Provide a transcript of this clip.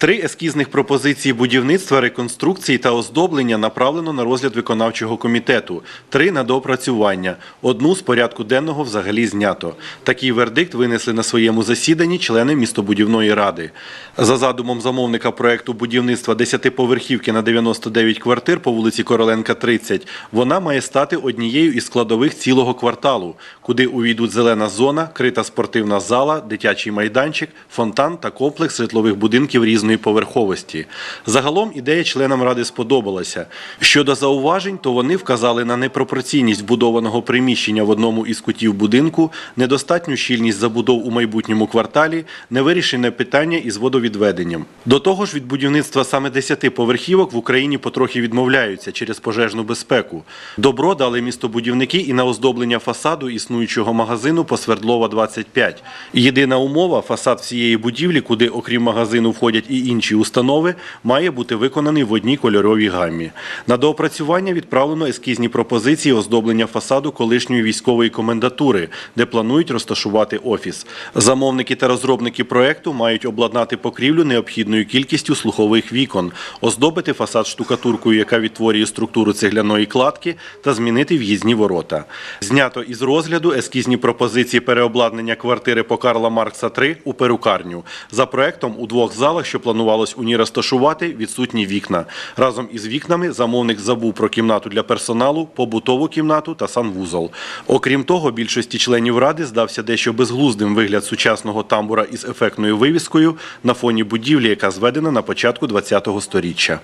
Три ескізних пропозиції будівництва, реконструкції та оздоблення направлено на розгляд виконавчого комітету, три на доопрацювання. Одну з порядку денного взагалі знято. Такий вердикт винесли на своєму засіданні члени містобудівної ради. За задумом замовника проекту будівництва 10-поверхівки на 99 квартир по вулиці Короленка, 30, вона має стати однією із складових цілого кварталу, куди увійдуть зелена зона, крита спортивна зала, дитячий майданчик, фонтан та комплекс житлових будинків різної поверховості. Загалом ідея членам ради сподобалася. Щодо зауважень, то вони вказали на непропорційність вбудованого приміщення в одному із кутів будинку, недостатню щільність забудов у майбутньому кварталі, невирішене питання із водовідведенням. До того ж, від будівництва саме 10 поверхівок в Україні потрохи відмовляються через пожежну безпеку. Добро дали містобудівники і на оздоблення фасаду існуючого магазину по Свердлова 25. Єдина умова фасад всієї будівлі, куди окрім магазину входять і інші установи, має бути виконаний в одній кольоровій гаммі. На доопрацювання відправлено ескізні пропозиції оздоблення фасаду колишньої військової комендатури, де планують розташувати офіс. Замовники та розробники проекту мають обладнати покрівлю необхідною кількістю слухових вікон, оздобити фасад штукатуркою, яка відтворює структуру цегляної кладки, та змінити в'їзні ворота. Знято із розгляду ескізні пропозиції переобладнання квартири по Карла Маркса 3 у перукарню. За проектом у двох залах, що планувалось у ній розташувати, відсутні вікна. Разом із вікнами замовник забув про кімнату для персоналу, побутову кімнату та санвузол. Окрім того, більшості членів ради здався дещо безглуздим вигляд сучасного тамбура із ефектною вивіскою на фоні будівлі, яка зведена на початку ХХ століття.